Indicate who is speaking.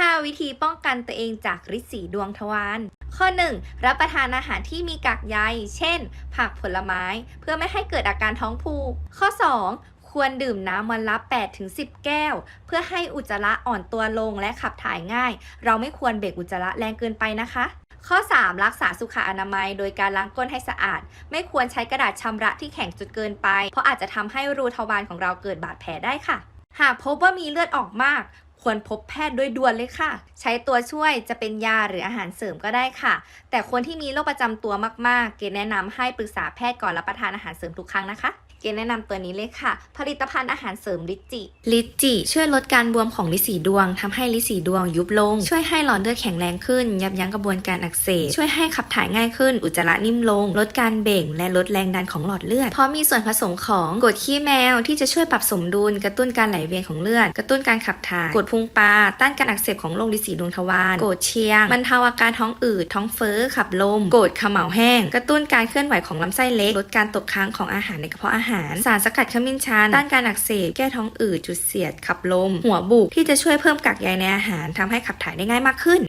Speaker 1: 5 วิธีป้องกันตัวเองจากฤทธิ์สีดวงทวารข้อ 1. รับประทานอาหารที่มีกากใย เช่น ผักผลไม้ เพื่อไม่ให้เกิดอาการท้องผูก ข้อ 2. ควรดื่มน้ำวันละ 8-10 แก้ว เพื่อให้อุจจาระอ่อนตัวลงและขับถ่ายง่าย เราไม่ควรเบรกอุจจาระแรงเกินไปนะคะข้อ 3. รักษาสุขอนามัย โดยการล้างก้นให้สะอาด ไม่ควรใช้กระดาษชำระที่แข็งจนเกินไป เพราะอาจจะทำให้รูทวารของเราเกิดบาดแผลได้ค่ะ หากพบว่ามีเลือดออกมาก ควรพบแพทย์โดยด่วนเลยค่ะ ใช้ตัวช่วยจะเป็นยาหรืออาหารเสริมก็ได้ค่ะ แต่คนที่มีโรคประจำตัวมากๆ เกณฑ์แนะนำให้ปรึกษาแพทย์ก่อนรับประทานอาหารเสริมทุกครั้งนะคะเกณฑ์แนะนำตัวนี้เลยค่ะ ผลิตภัณฑ์อาหารเสริมลิจิ ลิจิช่วยลดการบวมของลิสีดวงทำให้ลิสีดวงยุบลง ช่วยให้หลอดเลือดแข็งแรงขึ้น ยับยั้งกระบวนการอักเสบ ช่วยให้ขับถ่ายง่ายขึ้น อุจจาระนิ่มลง ลดการเบ่ง และลดแรงดันของหลอดเลือด เพราะมีส่วนผสมของกรดขี้แมวที่จะช่วยปรับสมดุล กระตุ้นการไหลเวียนของเลือด กระตุ้นการขับถ่ายกรดพุงปลาต้านการอักเสบของโรคลิสีดวงทวารโกรดเชียงบรรเทาอาการท้องอืดท้องเฟ้อขับลมโกรดขมเหลาแห้ง กระตุ้นการเคลื่อนไหวของลำไส้เล็กลดการตกค้างของอาหารในกระเพาะอาหาร สารสกัดขมิ้นชันต้านการอักเสบแก้ท้องอืดจุดเสียดขับลม หัวบุกที่จะช่วยเพิ่มกากใยในอาหารทำให้ขับถ่ายได้ง่ายมากขึ้น